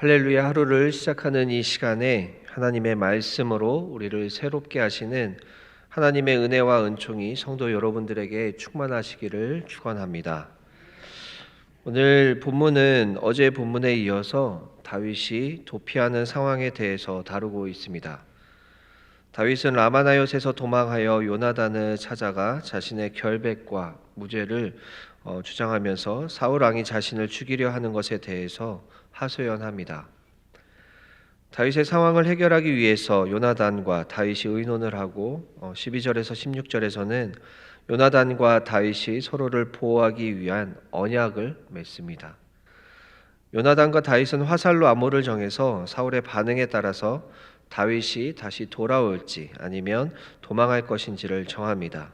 할렐루야 하루를 시작하는 이 시간에 하나님의 말씀으로 우리를 새롭게 하시는 하나님의 은혜와 은총이 성도 여러분들에게 충만하시기를 축원합니다. 오늘 본문은 어제 본문에 이어서 다윗이 도피하는 상황에 대해서 다루고 있습니다. 다윗은 라마나요에서 도망하여 요나단을 찾아가 자신의 결백과 무죄를 어, 주장하면서 사울 왕이 자신을 죽이려 하는 것에 대해서 하소연합니다. 다윗의 상황을 해결하기 위해서 요나단과 다윗이 의논을 하고 12절에서 16절에서는 요나단과 다윗이 서로를 보호하기 위한 언약을 맺습니다. 요나단과 다윗은 화살로 암호를 정해서 사울의 반응에 따라서 다윗이 다시 돌아올지 아니면 도망할 것인지를 정합니다.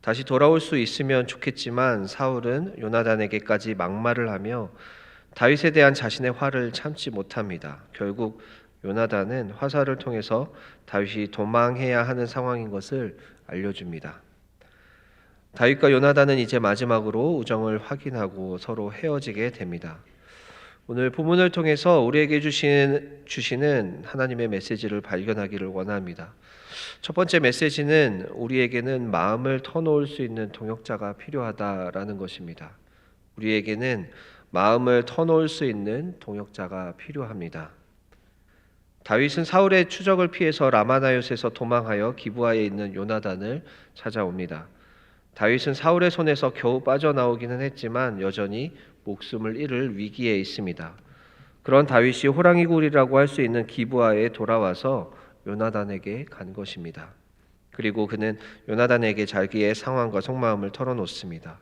다시 돌아올 수 있으면 좋겠지만 사울은 요나단에게까지 막말을 하며 다윗에 대한 자신의 화를 참지 못합니다. 결국 요나단은 화살을 통해서 다윗이 도망해야 하는 상황인 것을 알려줍니다. 다윗과 요나단은 이제 마지막으로 우정을 확인하고 서로 헤어지게 됩니다. 오늘 본문을 통해서 우리에게 주신, 주시는 하나님의 메시지를 발견하기를 원합니다. 첫 번째 메시지는 우리에게는 마음을 터놓을 수 있는 동역자가 필요하다라는 것입니다. 우리에게는 마음을 터놓을 수 있는 동역자가 필요합니다. 다윗은 사울의 추적을 피해서 라마나요스에서 도망하여 기부하에 있는 요나단을 찾아옵니다. 다윗은 사울의 손에서 겨우 빠져나오기는 했지만 여전히 목숨을 잃을 위기에 있습니다. 그런 다윗이 호랑이 굴이라고 할 수 있는 기부하에 돌아와서 요나단에게 간 것입니다. 그리고 그는 요나단에게 자기의 상황과 속마음을 털어놓습니다.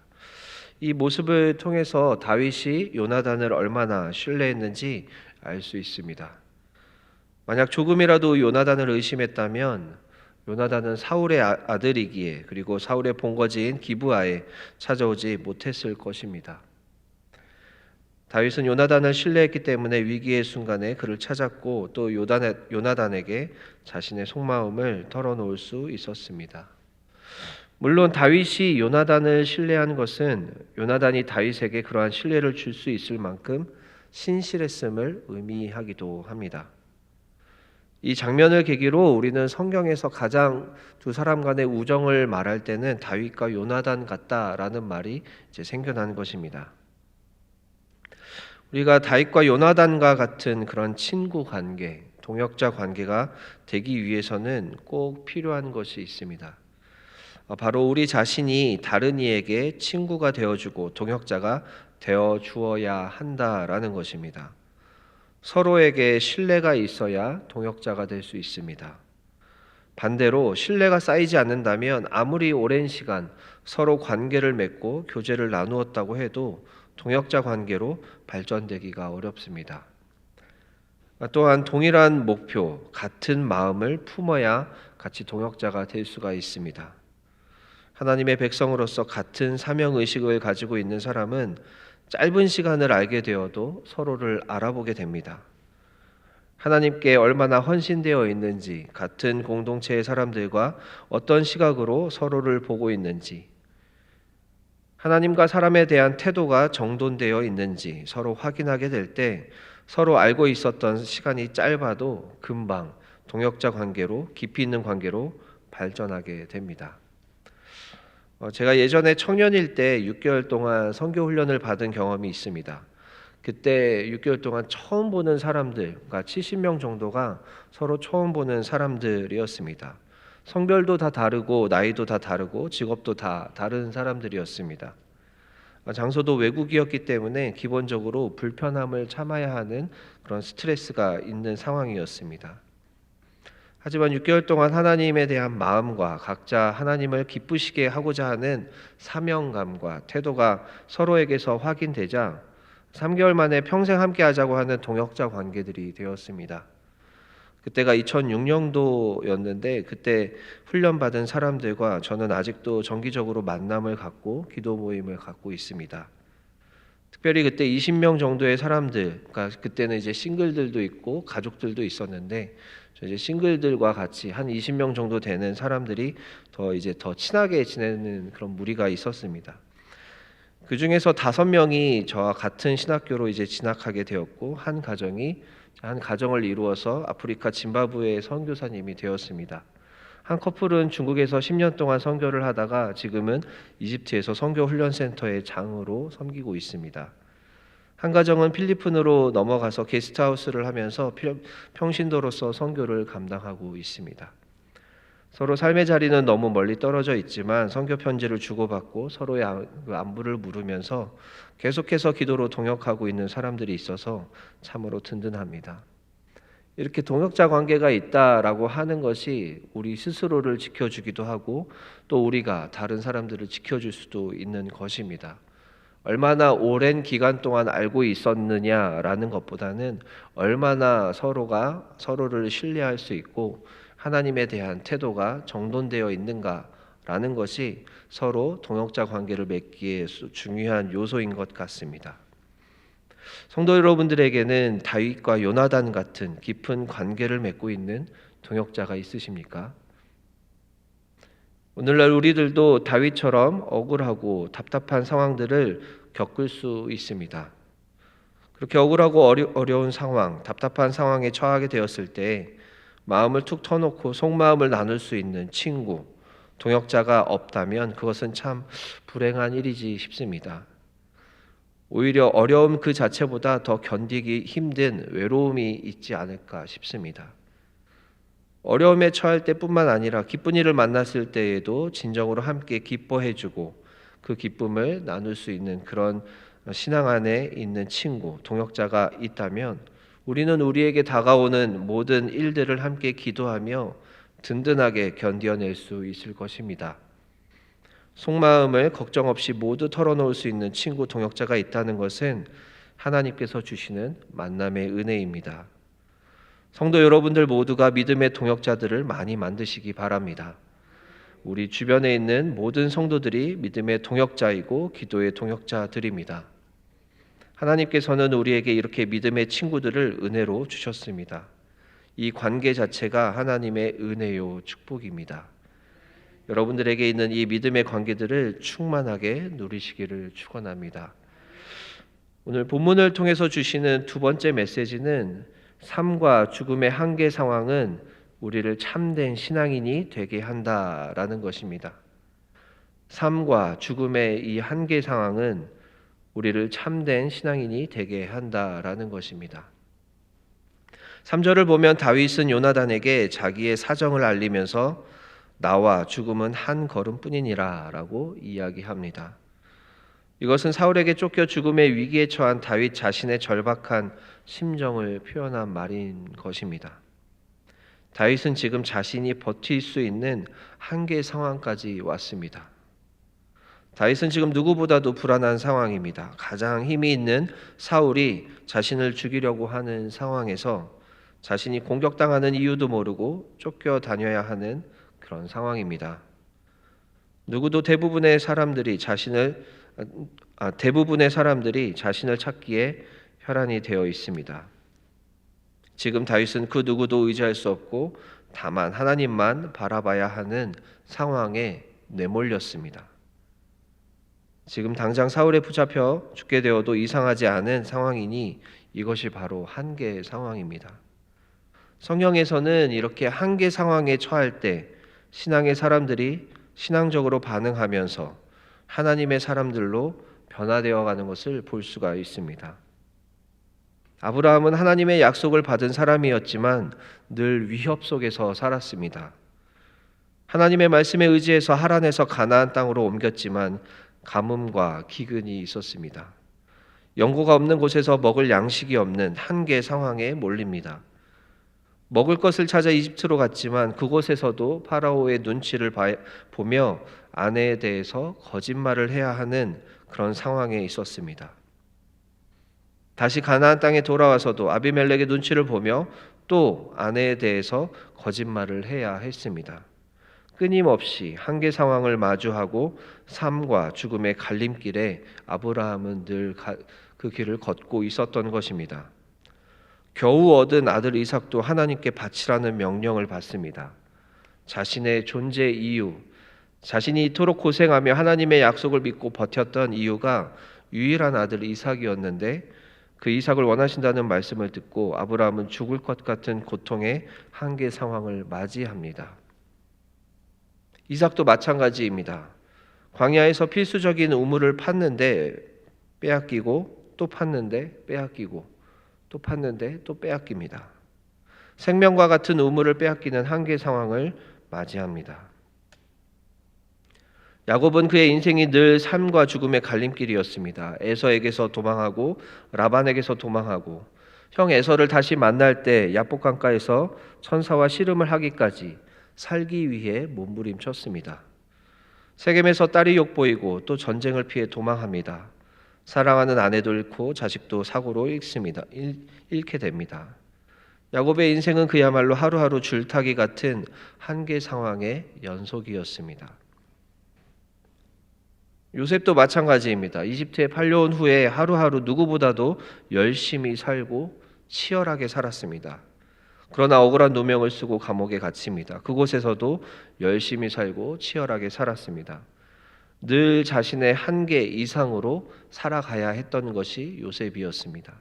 이 모습을 통해서 다윗이 요나단을 얼마나 신뢰했는지 알 수 있습니다. 만약 조금이라도 요나단을 의심했다면 요나단은 사울의 아- 아들이기에 그리고 사울의 본거지인 기브아에 찾아오지 못했을 것입니다. 다윗은 요나단을 신뢰했기 때문에 위기의 순간에 그를 찾았고 또 요단에, 요나단에게 자신의 속마음을 털어놓을 수 있었습니다. 물론 다윗이 요나단을 신뢰한 것은 요나단이 다윗에게 그러한 신뢰를 줄 수 있을 만큼 신실했음을 의미하기도 합니다. 이 장면을 계기로 우리는 성경에서 가장 두 사람 간의 우정을 말할 때는 다윗과 요나단 같다라는 말이 이제 생겨난 것입니다. 우리가 다윗과 요나단과 같은 그런 친구 관계, 동역자 관계가 되기 위해서는 꼭 필요한 것이 있습니다. 어, 바로 우리 자신이 다른 이에게 친구가 되어주고 동역자가 되어 주어야 한다라는 것입니다. 서로에게 신뢰가 있어야 동역자가 될 수 있습니다. 반대로 신뢰가 쌓이지 않는다면 아무리 오랜 시간 서로 관계를 맺고 교제를 나누었다고 해도 동역자 관계로 발전되기가 어렵습니다. 또한 동일한 목표, 같은 마음을 품어야 같이 동역자가 될 수가 있습니다. 하나님의 백성으로서 같은 사명 의식을 가지고 있는 사람은 짧은 시간을 알게 되어도 서로를 알아보게 됩니다. 하나님께 얼마나 헌신되어 있는지, 같은 공동체의 사람들과 어떤 시각으로 서로를 보고 있는지, 하나님과 사람에 대한 태도가 정돈되어 있는지 서로 확인하게 될 때 서로 알고 있었던 시간이 짧아도 금방 동역자 관계로 깊이 있는 관계로 발전하게 됩니다. 어, 제가 예전에 청년일 때 6개월 동안 선교 훈련을 받은 경험이 있습니다. 그때 6개월 동안 처음 보는 사람들, 그러니까 70명 정도가 서로 처음 보는 사람들이었습니다. 성별도 다 다르고 나이도 다 다르고 직업도 다 다른 사람들이었습니다. 장소도 외국이었기 때문에 기본적으로 불편함을 참아야 하는 그런 스트레스가 있는 상황이었습니다. 하지만 6개월 동안 하나님에 대한 마음과 각자 하나님을 기쁘시게 하고자 하는 사명감과 태도가 서로에게서 확인되자 3개월 만에 평생 함께 하자고 하는 동역자 관계들이 되었습니다. 그때가 2006년도였는데 그때 훈련받은 사람들과 저는 아직도 정기적으로 만남을 갖고 기도 모임을 갖고 있습니다. 특별히 그때 20명 정도의 사람들, 그러니까 그때는 이제 싱글들도 있고 가족들도 있었는데 저 이제 싱글들과 같이 한 20명 정도 되는 사람들이 더 이제 더 친하게 지내는 그런 무리가 있었습니다. 그 중에서 다섯 명이 저와 같은 신학교로 이제 진학하게 되었고 한 가정이 한 가정을 이루어서 아프리카 짐바브웨의 선교사님이 되었습니다. 한 커플은 중국에서 10년 동안 선교를 하다가 지금은 이집트에서 선교 훈련 센터의 장으로 섬기고 있습니다. 한 가정은 필리핀으로 넘어가서 게스트하우스를 하면서 평- 평신도로서 선교를 감당하고 있습니다. 서로 삶의 자리는 너무 멀리 떨어져 있지만 선교 편지를 주고받고 서로의 안- 그 안부를 물으면서 계속해서 기도로 동역하고 있는 사람들이 있어서 참으로 든든합니다. 이렇게 동역자 관계가 있다라고 하는 것이 우리 스스로를 지켜주기도 하고 또 우리가 다른 사람들을 지켜줄 수도 있는 것입니다. 얼마나 오랜 기간 동안 알고 있었느냐라는 것보다는 얼마나 서로가 서로를 신뢰할 수 있고 하나님에 대한 태도가 정돈되어 있는가라는 것이 서로 동역자 관계를 맺기에 수- 중요한 요소인 것 같습니다. 성도 여러분들에게는 다윗과 요나단 같은 깊은 관계를 맺고 있는 동역자가 있으십니까? 오늘날 우리들도 다윗처럼 억울하고 답답한 상황들을 겪을 수 있습니다. 그렇게 억울하고 어려, 어려운 상황, 답답한 상황에 처하게 되었을 때 마음을 툭 터놓고 속마음을 나눌 수 있는 친구, 동역자가 없다면 그것은 참 불행한 일이지 싶습니다. 오히려 어려움 그 자체보다 더 견디기 힘든 외로움이 있지 않을까 싶습니다. 어려움에 처할 때뿐만 아니라 기쁜 일을 만났을 때에도 진정으로 함께 기뻐해주고 그 기쁨을 나눌 수 있는 그런 신앙 안에 있는 친구, 동역자가 있다면 우리는 우리에게 다가오는 모든 일들을 함께 기도하며 든든하게 견뎌낼 수 있을 것입니다. 속마음을 걱정 없이 모두 털어놓을 수 있는 친구 동역자가 있다는 것은 하나님께서 주시는 만남의 은혜입니다. 성도 여러분들 모두가 믿음의 동역자들을 많이 만드시기 바랍니다. 우리 주변에 있는 모든 성도들이 믿음의 동역자이고 기도의 동역자들입니다. 하나님께서는 우리에게 이렇게 믿음의 친구들을 은혜로 주셨습니다. 이 관계 자체가 하나님의 은혜요 축복입니다. 여러분들에게 있는 이 믿음의 관계들을 충만하게 누리시기를 축원합니다. 오늘 본문을 통해서 주시는 두 번째 메시지는 삶과 죽음의 한계 상황은 우리를 참된 신앙인이 되게 한다라는 것입니다. 삶과 죽음의 이 한계 상황은 우리를 참된 신앙인이 되게 한다라는 것입니다. 3절을 보면 다윗은 요나단에게 자기의 사정을 알리면서 나와 죽음은 한 걸음뿐이니라라고 이야기합니다. 이것은 사울에게 쫓겨 죽음의 위기에 처한 다윗 자신의 절박한 심정을 표현한 말인 것입니다. 다윗은 지금 자신이 버틸 수 있는 한계 상황까지 왔습니다. 다윗은 지금 누구보다도 불안한 상황입니다. 가장 힘이 있는 사울이 자신을 죽이려고 하는 상황에서 자신이 공격당하는 이유도 모르고 쫓겨 다녀야 하는 그런 상황입니다. 누구도 대부분의 사람들이 자신을 아, 대부분의 사람들이 자신을 찾기에 혈안이 되어 있습니다. 지금 다윗은 그 누구도 의지할 수 없고 다만 하나님만 바라봐야 하는 상황에 내몰렸습니다. 지금 당장 사울에 붙잡혀 죽게 되어도 이상하지 않은 상황이니 이것이 바로 한계 상황입니다. 성경에서는 이렇게 한계 상황에 처할 때 신앙의 사람들이 신앙적으로 반응하면서 하나님의 사람들로 변화되어 가는 것을 볼 수가 있습니다. 아브라함은 하나님의 약속을 받은 사람이었지만 늘 위협 속에서 살았습니다. 하나님의 말씀에 의지해서 하란에서 가나안 땅으로 옮겼지만 가뭄과 기근이 있었습니다. 연고가 없는 곳에서 먹을 양식이 없는 한계 상황에 몰립니다. 먹을 것을 찾아 이집트로 갔지만 그곳에서도 파라오의 눈치를 봐- 보며 아내에 대해서 거짓말을 해야 하는 그런 상황에 있었습니다. 다시 가나안 땅에 돌아와서도 아비멜렉의 눈치를 보며 또 아내에 대해서 거짓말을 해야 했습니다. 끊임없이 한계 상황을 마주하고 삶과 죽음의 갈림길에 아브라함은 늘 그 길을 걷고 있었던 것입니다. 겨우 얻은 아들 이삭도 하나님께 바치라는 명령을 받습니다. 자신의 존재 이유, 자신이 이토록 고생하며 하나님의 약속을 믿고 버텼던 이유가 유일한 아들 이삭이었는데 그 이삭을 원하신다는 말씀을 듣고 아브라함은 죽을 것 같은 고통의 한계 상황을 맞이합니다. 이삭도 마찬가지입니다. 광야에서 필수적인 우물을 팠는데 빼앗기고 또 팠는데 빼앗기고 또 팠는데 또 빼앗깁니다. 생명과 같은 우물을 빼앗기는 한계 상황을 맞이합니다. 야곱은 그의 인생이 늘 삶과 죽음의 갈림길이었습니다. 에서에게서 도망하고 라반에게서 도망하고 형 에서를 다시 만날 때 야복 강가에서 천사와 씨름을 하기까지 살기 위해 몸부림쳤습니다. 세겜에서 딸이 욕보이고 또 전쟁을 피해 도망합니다. 사랑하는 아내도 잃고 자식도 사고로 잃습니다. 잃, 잃게 됩니다. 야곱의 인생은 그야말로 하루하루 줄타기 같은 한계 상황의 연속이었습니다. 요셉도 마찬가지입니다. 이집트에 팔려온 후에 하루하루 누구보다도 열심히 살고 치열하게 살았습니다. 그러나 억울한 누명을 쓰고 감옥에 갇힙니다. 그곳에서도 열심히 살고 치열하게 살았습니다. 늘 자신의 한계 이상으로 살아가야 했던 것이 요셉이었습니다.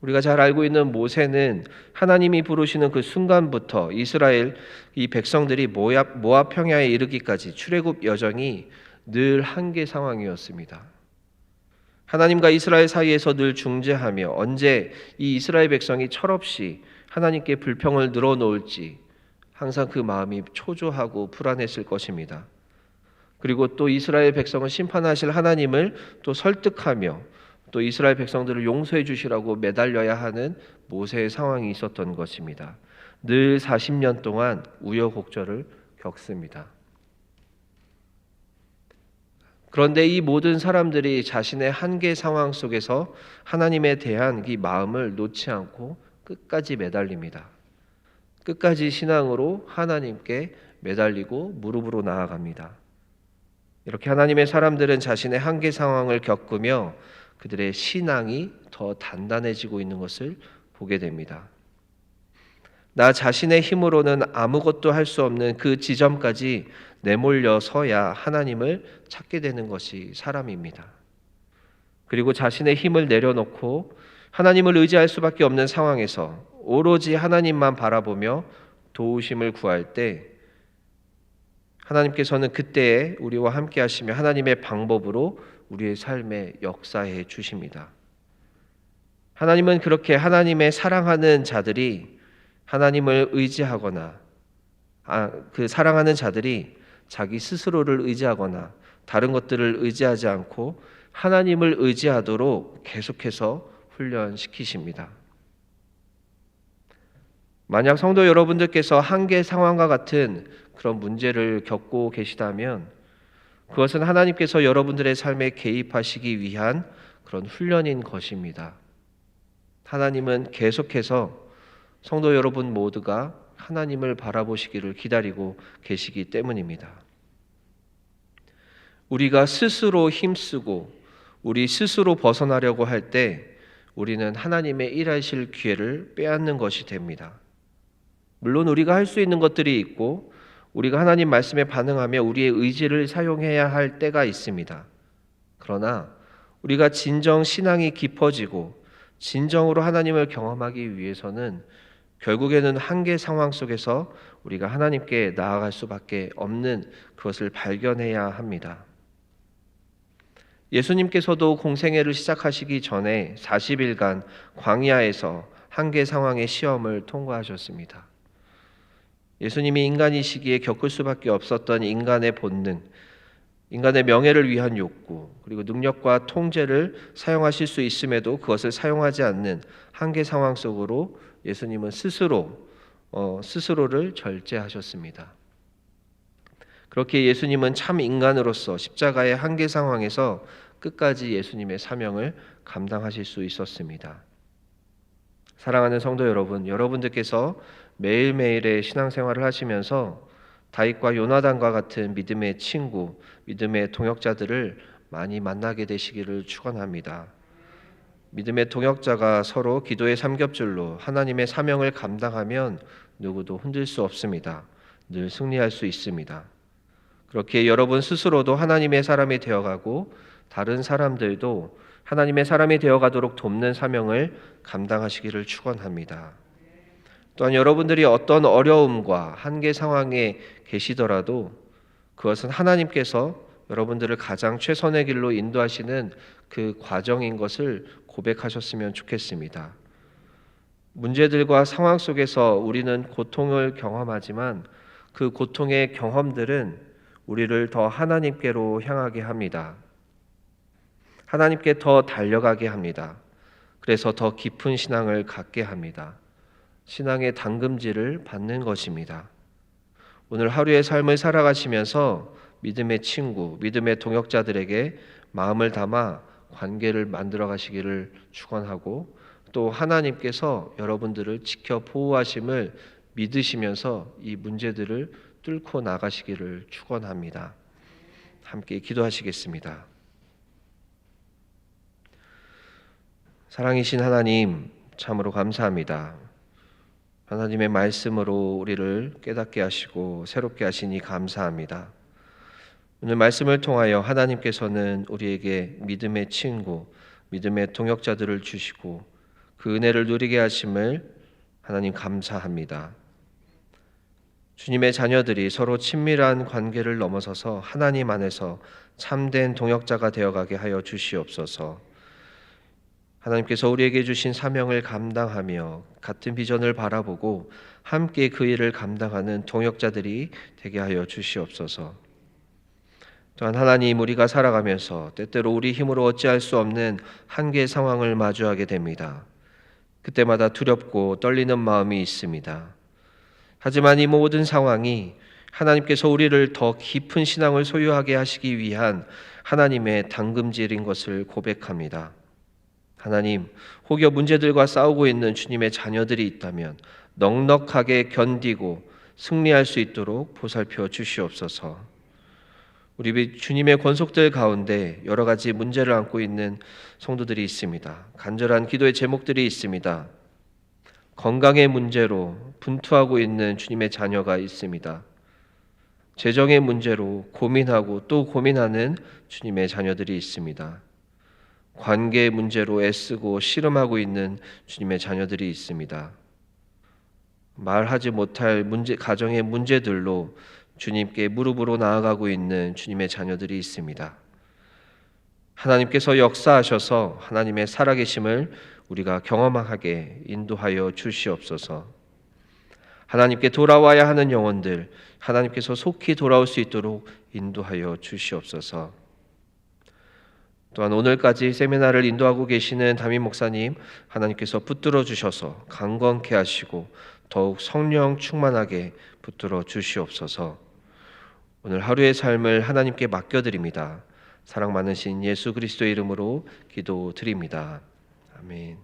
우리가 잘 알고 있는 모세는 하나님이 부르시는 그 순간부터 이스라엘 이 백성들이 모압, 평야에 이르기까지 출애굽 여정이 늘 한계 상황이었습니다. 하나님과 이스라엘 사이에서 늘 중재하며 언제 이 이스라엘 백성이 철없이 하나님께 불평을 늘어놓을지 항상 그 마음이 초조하고 불안했을 것입니다. 그리고 또 이스라엘 백성을 심판하실 하나님을 또 설득하며 또 이스라엘 백성들을 용서해 주시라고 매달려야 하는 모세의 상황이 있었던 것입니다. 늘 40년 동안 우여곡절을 겪습니다. 그런데 이 모든 사람들이 자신의 한계 상황 속에서 하나님에 대한 이 마음을 놓지 않고 끝까지 매달립니다. 끝까지 신앙으로 하나님께 매달리고 무릎으로 나아갑니다. 이렇게 하나님의 사람들은 자신의 한계 상황을 겪으며 그들의 신앙이 더 단단해지고 있는 것을 보게 됩니다. 나 자신의 힘으로는 아무것도 할 수 없는 그 지점까지 내몰려 서야 하나님을 찾게 되는 것이 사람입니다. 그리고 자신의 힘을 내려놓고 하나님을 의지할 수밖에 없는 상황에서 오로지 하나님만 바라보며 도우심을 구할 때 하나님께서는 그때에 우리와 함께 하시며 하나님의 방법으로 우리의 삶에 역사해 주십니다. 하나님은 그렇게 하나님의 사랑하는 자들이 하나님을 의지하거나 아, 그 사랑하는 자들이 자기 스스로를 의지하거나 다른 것들을 의지하지 않고 하나님을 의지하도록 계속해서 훈련시키십니다. 만약 성도 여러분들께서 한계 상황과 같은 그런 문제를 겪고 계시다면 그것은 하나님께서 여러분들의 삶에 개입하시기 위한 그런 훈련인 것입니다. 하나님은 계속해서 성도 여러분 모두가 하나님을 바라보시기를 기다리고 계시기 때문입니다. 우리가 스스로 힘쓰고 우리 스스로 벗어나려고 할 때 우리는 하나님의 일하실 기회를 빼앗는 것이 됩니다. 물론 우리가 할 수 있는 것들이 있고 우리가 하나님 말씀에 반응하며 우리의 의지를 사용해야 할 때가 있습니다. 그러나 우리가 진정 신앙이 깊어지고 진정으로 하나님을 경험하기 위해서는 결국에는 한계 상황 속에서 우리가 하나님께 나아갈 수밖에 없는 그것을 발견해야 합니다. 예수님께서도 공생애를 시작하시기 전에 40일간 광야에서 한계 상황의 시험을 통과하셨습니다. 예수님이 인간이시기에 겪을 수밖에 없었던 인간의 본능, 인간의 명예를 위한 욕구, 그리고 능력과 통제를 사용하실 수 있음에도 그것을 사용하지 않는 한계 상황 속으로 예수님은 스스로 어, 스스로를 절제하셨습니다. 그렇게 예수님은 참 인간으로서 십자가의 한계 상황에서 끝까지 예수님의 사명을 감당하실 수 있었습니다. 사랑하는 성도 여러분, 여러분들께서 매일매일의 신앙생활을 하시면서 다윗과 요나단과 같은 믿음의 친구, 믿음의 동역자들을 많이 만나게 되시기를 축원합니다. 믿음의 동역자가 서로 기도의 삼겹줄로 하나님의 사명을 감당하면 누구도 흔들 수 없습니다. 늘 승리할 수 있습니다. 그렇게 여러분 스스로도 하나님의 사람이 되어가고 다른 사람들도 하나님의 사람이 되어가도록 돕는 사명을 감당하시기를 축원합니다. 또한 여러분들이 어떤 어려움과 한계 상황에 계시더라도 그것은 하나님께서 여러분들을 가장 최선의 길로 인도하시는 그 과정인 것을 고백하셨으면 좋겠습니다. 문제들과 상황 속에서 우리는 고통을 경험하지만 그 고통의 경험들은 우리를 더 하나님께로 향하게 합니다. 하나님께 더 달려가게 합니다. 그래서 더 깊은 신앙을 갖게 합니다. 신앙의 당금질을 받는 것입니다. 오늘 하루의 삶을 살아가시면서 믿음의 친구, 믿음의 동역자들에게 마음을 담아 관계를 만들어 가시기를 축원하고 또 하나님께서 여러분들을 지켜 보호하심을 믿으시면서 이 문제들을 뚫고 나가시기를 축원합니다. 함께 기도하시겠습니다. 사랑이신 하나님 참으로 감사합니다. 하나님의 말씀으로 우리를 깨닫게 하시고 새롭게 하시니 감사합니다. 오늘 말씀을 통하여 하나님께서는 우리에게 믿음의 친구, 믿음의 동역자들을 주시고 그 은혜를 누리게 하심을 하나님 감사합니다. 주님의 자녀들이 서로 친밀한 관계를 넘어서서 하나님 안에서 참된 동역자가 되어가게 하여 주시옵소서. 하나님께서 우리에게 주신 사명을 감당하며 같은 비전을 바라보고 함께 그 일을 감당하는 동역자들이 되게 하여 주시옵소서. 또한 하나님 우리가 살아가면서 때때로 우리 힘으로 어찌할 수 없는 한계 상황을 마주하게 됩니다. 그때마다 두렵고 떨리는 마음이 있습니다. 하지만 이 모든 상황이 하나님께서 우리를 더 깊은 신앙을 소유하게 하시기 위한 하나님의 당금질인 것을 고백합니다. 하나님, 혹여 문제들과 싸우고 있는 주님의 자녀들이 있다면 넉넉하게 견디고 승리할 수 있도록 보살펴 주시옵소서. 우리 주님의 권속들 가운데 여러 가지 문제를 안고 있는 성도들이 있습니다. 간절한 기도의 제목들이 있습니다. 건강의 문제로 분투하고 있는 주님의 자녀가 있습니다. 재정의 문제로 고민하고 또 고민하는 주님의 자녀들이 있습니다. 관계 문제로 애쓰고 씨름하고 있는 주님의 자녀들이 있습니다. 말하지 못할 문제, 가정의 문제들로 주님께 무릎으로 나아가고 있는 주님의 자녀들이 있습니다. 하나님께서 역사하셔서 하나님의 살아계심을 우리가 경험하게 인도하여 주시옵소서. 하나님께 돌아와야 하는 영혼들, 하나님께서 속히 돌아올 수 있도록 인도하여 주시옵소서. 또한 오늘까지 세미나를 인도하고 계시는 담임 목사님 하나님께서 붙들어 주셔서 강건케 하시고 더욱 성령 충만하게 붙들어 주시옵소서. 오늘 하루의 삶을 하나님께 맡겨드립니다. 사랑 많으신 예수 그리스도의 이름으로 기도드립니다. 아멘.